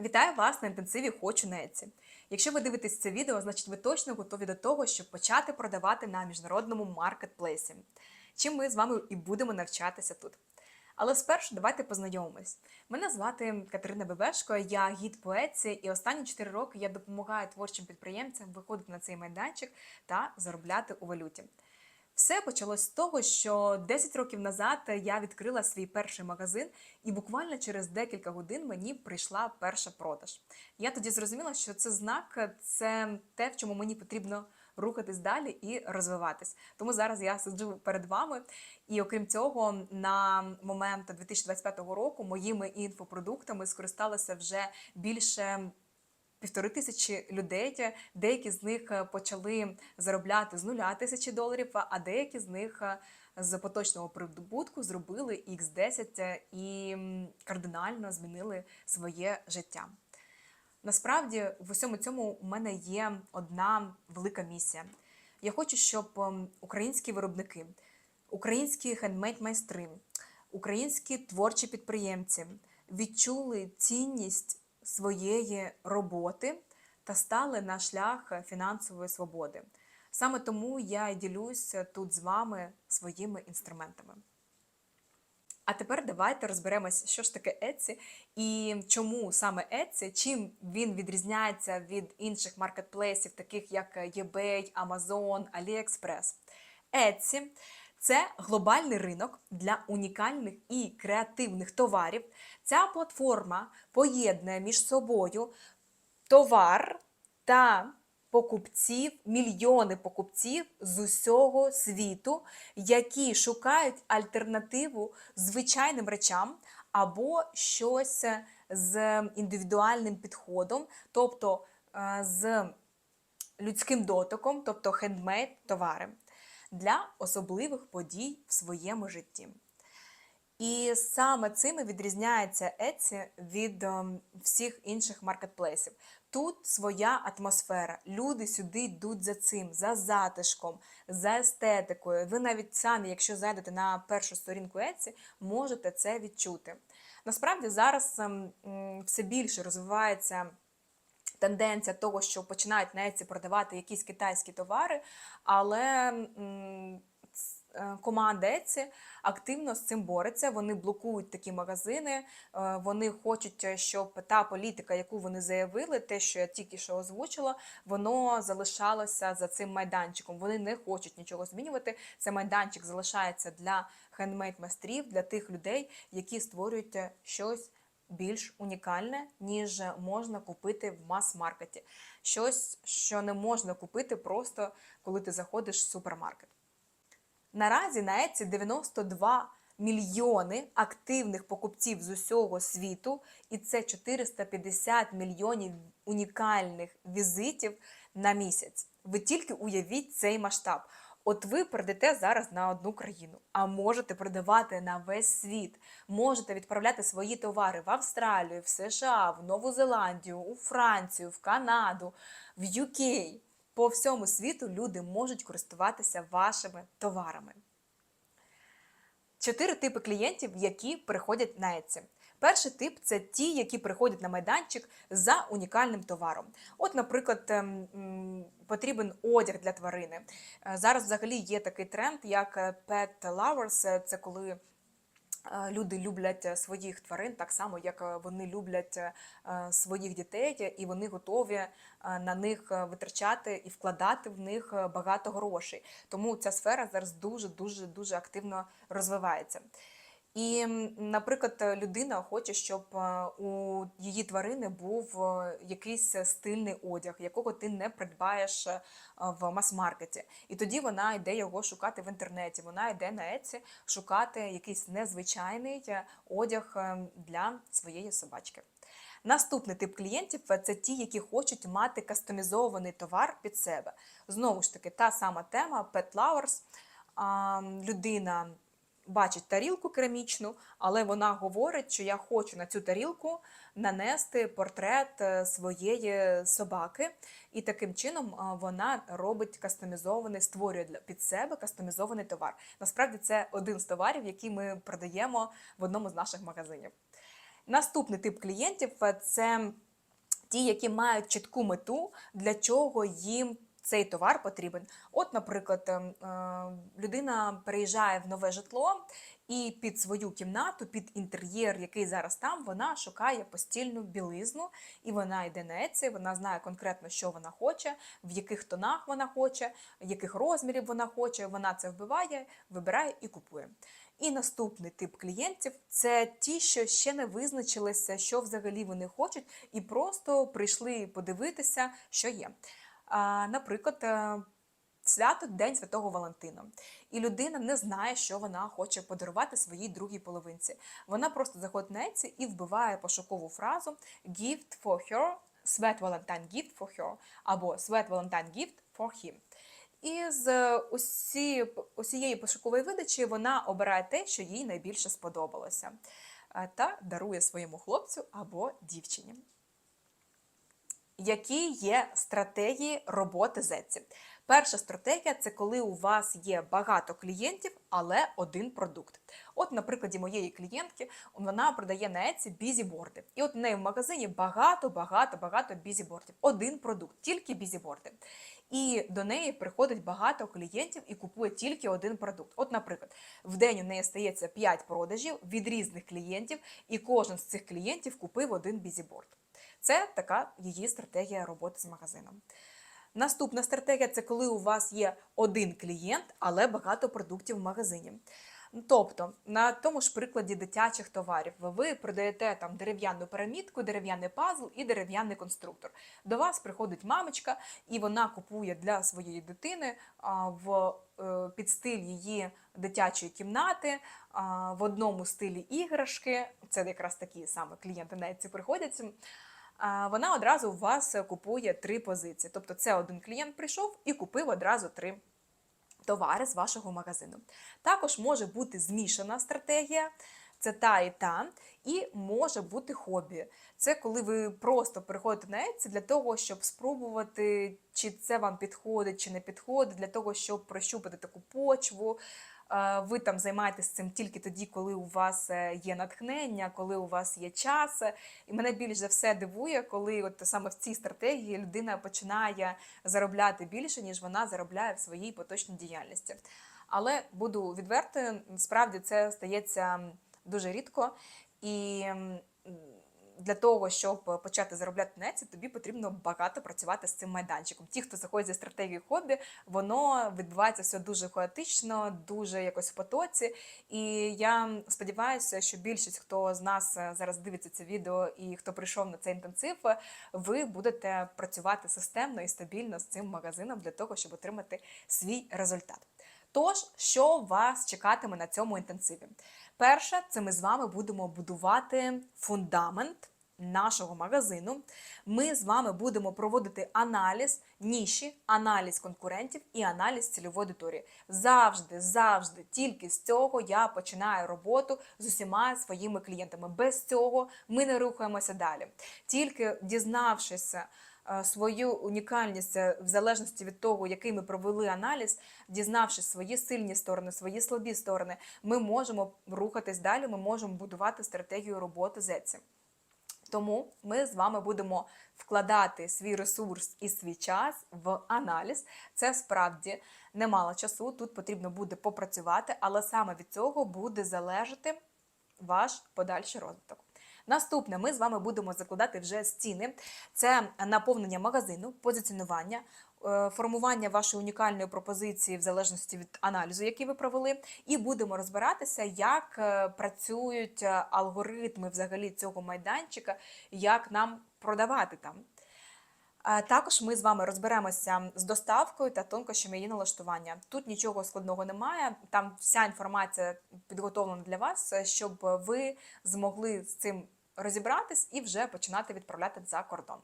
Вітаю вас на інтенсиві Хочу Etsy. Якщо ви дивитесь це відео, значить ви точно готові до того, щоб почати продавати на міжнародному маркетплейсі. Чим ми з вами і будемо навчатися тут. Але спершу давайте познайомимось. Мене звати Катерина Бебешко, я гід по Etsy, і останні 4 роки я допомагаю творчим підприємцям виходити на цей майданчик та заробляти у валюті. Все почалось з того, що 10 років назад я відкрила свій перший магазин, і буквально через декілька годин мені прийшла перша продаж. Я тоді зрозуміла, що це знак, це те, в чому мені потрібно рухатись далі і розвиватись. Тому зараз я сиджу перед вами. І окрім цього, на момент 2025 року моїми інфопродуктами скористалося вже більше півтори тисячі людей. Деякі з них е, почали заробляти з нуля тисячі доларів, а деякі з них е, з поточного прибутку зробили X10 і кардинально змінили своє життя. Насправді, в усьому цьому у мене є одна велика місія. Я хочу, щоб українські виробники, українські хендмейд-майстри, українські творчі підприємці відчули цінність своєї роботи та стали на шлях фінансової свободи. Саме тому я і ділюсь тут з вами своїми інструментами. А тепер давайте розберемось, що ж таке Etsy і чому саме Etsy, чим він відрізняється від інших маркетплейсів, таких як eBay, Amazon, AliExpress. Etsy – це глобальний ринок для унікальних і креативних товарів. Ця платформа поєднує між собою товар та покупців, мільйони покупців з усього світу, які шукають альтернативу звичайним речам або щось з індивідуальним підходом, тобто е, з людським дотиком, тобто хендмейд товари для особливих подій в своєму житті. І саме цим і відрізняється Etsy від ем, всіх інших маркетплейсів. Тут своя атмосфера. Люди сюди йдуть за цим, за затишком, за естетикою. Ви навіть самі, якщо зайдете на першу сторінку Etsy, можете це відчути. Насправді зараз ем, все більше розвивається. Тенденція того, що починають на Etsy продавати якісь китайські товари, але е, команда Etsy активно з цим бореться. Вони блокують такі магазини. е, Вони хочуть, е, щоб та політика, яку вони заявили, те, що я тільки що озвучила, воно залишалося за цим майданчиком. Вони не хочуть нічого змінювати. Цей майданчик залишається для хендмейд-майстрів, для тих людей, які створюють щось більш унікальне, ніж можна купити в мас-маркеті. Щось, що не можна купити просто коли ти заходиш в супермаркет. Наразі на Etsy 92 мільйони активних покупців з усього світу, і це 450 мільйонів унікальних візитів на місяць. Ви тільки уявіть цей масштаб. От ви прийдете зараз на одну країну, а можете продавати на весь світ, можете відправляти свої товари в Австралію, в США, в Нову Зеландію, у Францію, в Канаду, в UK. По всьому світу люди можуть користуватися вашими товарами. Чотири типи клієнтів, які приходять на Etsy. Перший тип це ті, які приходять на майданчик за унікальним товаром. От, наприклад, ем, потрібен одяг для тварини. Е, Зараз взагалі є такий тренд, як е, pet lovers. Е, Це коли люди люблять своїх тварин так само, як вони люблять своїх дітей, і вони готові на них витрачати і вкладати в них багато грошей. Тому ця сфера зараз дуже дуже дуже активно розвивається. І, наприклад, е, людина хоче, щоб е, у її тварини був е, якийсь стильний одяг, якого ти не придбаєш в мас-маркеті. І тоді вона йде його шукати в інтернеті. Вона йде на Etsy шукати якийсь незвичайний одяг для своєї собачки. Наступний тип клієнтів це ті, які хочуть мати кастомізований товар під себе. Знову ж таки, та сама тема Pet Lovers. Людина бачить тарілку керамічну, але вона говорить, що я хочу на цю тарілку нанести портрет е, своєї собаки, і таким чином вона робить кастомізований, створює під себе кастомізований товар. Насправді це один з товарів, який ми продаємо в одному з наших магазинів. Наступний тип клієнтів е, це ті, які мають чітку мету, для чого їм цей товар потрібен. От, наприклад, ем, е, людина переїжджає в нове житло. І під свою кімнату, під інтер'єр, який зараз там, вона шукає постільну білизну, і вона йде на Etsy, вона знає конкретно, що вона хоче, в яких тонах вона хоче, яких розмірів вона хоче. Вона це вбиває, вибирає і купує. І наступний тип клієнтів це ті, що ще не визначилися, що взагалі вони хочуть, і просто прийшли подивитися, що є. Наприклад, е, свято День Святого Валентина. І людина не знає, що вона хоче подарувати своїй другій половинці. Вона просто заходить на Etsy і вбиває пошукову фразу Gift for her, Sweat Valentine Gift for her або Sweat Valentine Gift for him. І з усі, усієї пошукової видачі вона обирає те, що їй найбільше сподобалося, е, та дарує своєму хлопцю або дівчині. Які є стратегії роботи з Etsy? Перша стратегія це коли у вас є багато клієнтів, але один продукт. От, на прикладі моєї клієнтки, вона продає на Etsy бізіборди. І от в неї в магазині багато-багато-багато бізібордів. Один продукт, тільки бізіборди. І до неї приходить багато клієнтів і купує тільки один продукт. От, наприклад, в день у неї стається 5 продажів від різних клієнтів, і кожен з цих клієнтів купив один бізіборд. Це така її стратегія роботи з магазином. Наступна стратегія це коли у вас є один клієнт, але багато продуктів в магазині. Тобто, на тому ж прикладі дитячих товарів, ви продаєте там дерев'яну пірамідку, дерев'яний пазл і дерев'яний конструктор. До вас приходить мамочка, і вона купує для своєї дитини в е, під стиль її дитячої кімнати, в одному стилі іграшки. Це якраз такі саме клієнти навіть ці приходять вона одразу у вас купує три позиції. Тобто, це один клієнт прийшов і купив одразу три товари з вашого магазину. Також може бути змішана стратегія. Це та і та, і може бути хобі. Це коли ви просто приходите на Etsy для того, щоб спробувати, чи це вам підходить, чи не підходить, для того, щоб прощупати таку почву, ви там займаєтесь цим тільки тоді, коли у вас е, є натхнення, коли у вас є час. І мене більш за все дивує, коли от саме в цій стратегії людина починає заробляти більше, ніж вона заробляє в своїй поточній діяльності. Але буду відвертою, справді це стається дуже рідко і для того, щоб почати заробляти на Etsy, тобі потрібно багато працювати з цим майданчиком. Ті, хто заходить зі стратегії хобі, воно відбувається все дуже хаотично, дуже якось в потоці. І я сподіваюся, що більшість, хто з нас е, зараз дивиться це відео і хто прийшов на цей інтенсив, ви будете працювати системно і стабільно з цим магазином для того, щоб отримати свій результат. Тож, що вас чекатиме на цьому інтенсиві? Перше, це ми з вами будемо будувати фундамент нашого магазину. Ми з вами будемо проводити аналіз ніші, аналіз конкурентів і аналіз цільової аудиторії. Завжди, завжди, тільки з цього я починаю роботу з усіма своїми клієнтами. Без цього ми не рухаємося далі. Тільки дізнавшися. Е, свою унікальність е, в залежності від того, який ми провели аналіз, дізнавшись свої сильні сторони, свої слабі сторони, ми можемо рухатись далі. Ми можемо будувати стратегію роботи з Etsy. Тому ми з вами будемо вкладати свій ресурс і свій час в аналіз. Це справді немало часу. Тут потрібно буде попрацювати, але саме від цього буде залежати ваш подальший розвиток. Наступне, ми з вами будемо закладати вже стіни: це наповнення магазину, позиціонування. Е, формування вашої унікальної пропозиції в залежності від аналізу, який ви провели, і будемо розбиратися, як е, працюють е, алгоритми взагалі цього майданчика, як нам продавати там. Також ми з вами розберемося з доставкою та тонкощами її налаштування. Тут нічого складного немає. Там вся інформація підготовлена для вас, щоб ви змогли з цим розібратись і вже починати відправляти за кордон.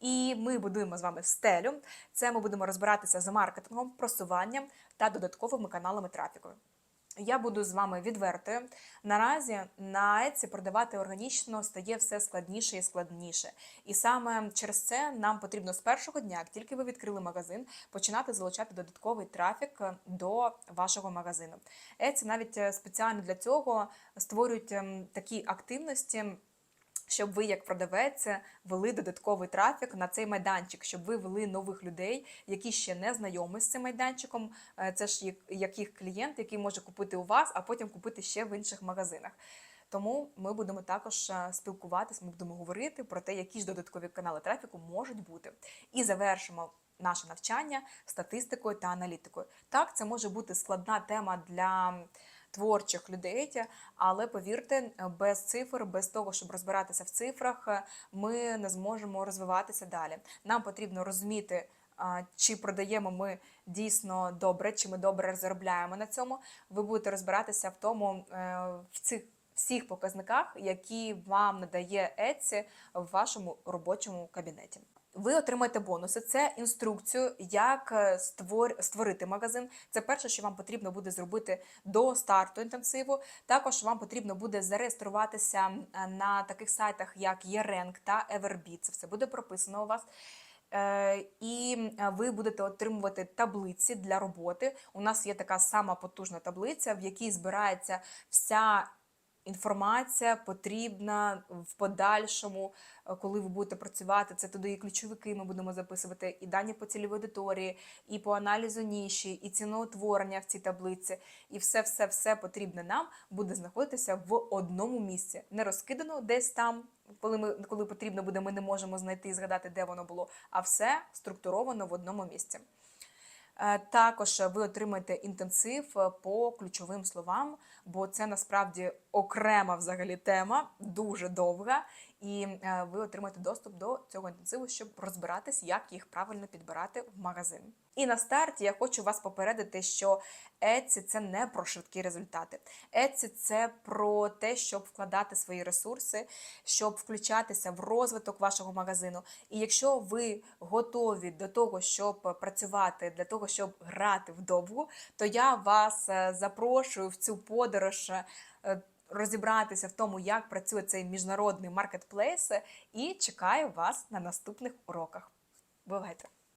І ми будуємо з вами стелю. Це ми будемо розбиратися з маркетингом, просуванням та додатковими каналами трафіку. Я буду з вами відвертою. Наразі на Etsy продавати органічно стає все складніше і складніше. І саме через це нам потрібно з першого дня, як тільки ви відкрили магазин, починати залучати додатковий трафік до вашого магазину. Etsy навіть е, спеціально для цього створюють ем, такі активності щоб ви, як продавець, вели додатковий трафік на цей майданчик, щоб ви вели нових людей, які ще не знайомі з цим майданчиком. Е, Це ж як- їх клієнт, який може купити у вас, а потім купити ще в інших магазинах. Тому ми будемо також е, спілкуватися, ми будемо говорити про те, які ж додаткові канали трафіку можуть бути. І завершимо наше навчання статистикою та аналітикою. Так, це може бути складна тема для творчих людей, але повірте, без цифр, без того, щоб розбиратися в цифрах, ми не зможемо розвиватися далі. Нам потрібно розуміти. Чи продаємо ми дійсно добре, чи ми добре заробляємо на цьому? Ви будете розбиратися в тому е, в цих всіх показниках, які вам надає Etsy в вашому робочому кабінеті. Ви отримаєте бонуси. Це інструкцію, як е, створ- створити магазин. Це перше, що вам потрібно буде зробити до старту інтенсиву. Також вам потрібно буде зареєструватися на таких сайтах, як Yerank та Everbit. Це все буде прописано у вас. Е, І ви будете отримувати таблиці для роботи. У нас є така сама потужна таблиця, в якій збирається вся інформація потрібна в подальшому, е, коли ви будете працювати. Це туди і ключовики ми будемо записувати, і дані по цільовій аудиторії, і по аналізу ніші, і ціноутворення в цій таблиці. І все, все, все потрібне нам буде знаходитися в одному місці, не розкидано десь там. Коли ми коли потрібно буде, ми не можемо знайти і згадати, де воно було, а все структуровано в одному місці. Е, Також ви отримаєте інтенсив е, по ключовим словам, бо це насправді окрема взагалі тема, дуже довга, і е, ви отримаєте доступ до цього інтенсиву, щоб розбиратись, як їх правильно підбирати в магазин. І на старті я хочу вас попередити, що Etsy – це не про швидкі результати. Etsy – це про те, щоб вкладати свої ресурси, щоб включатися в розвиток вашого магазину. І якщо ви готові до того, щоб працювати, для того, щоб грати вдовгу, то я вас е, запрошую в цю подорож. е, Розібратися в тому, як працює цей міжнародний маркетплейс, і чекаю вас на наступних уроках. Бувайте!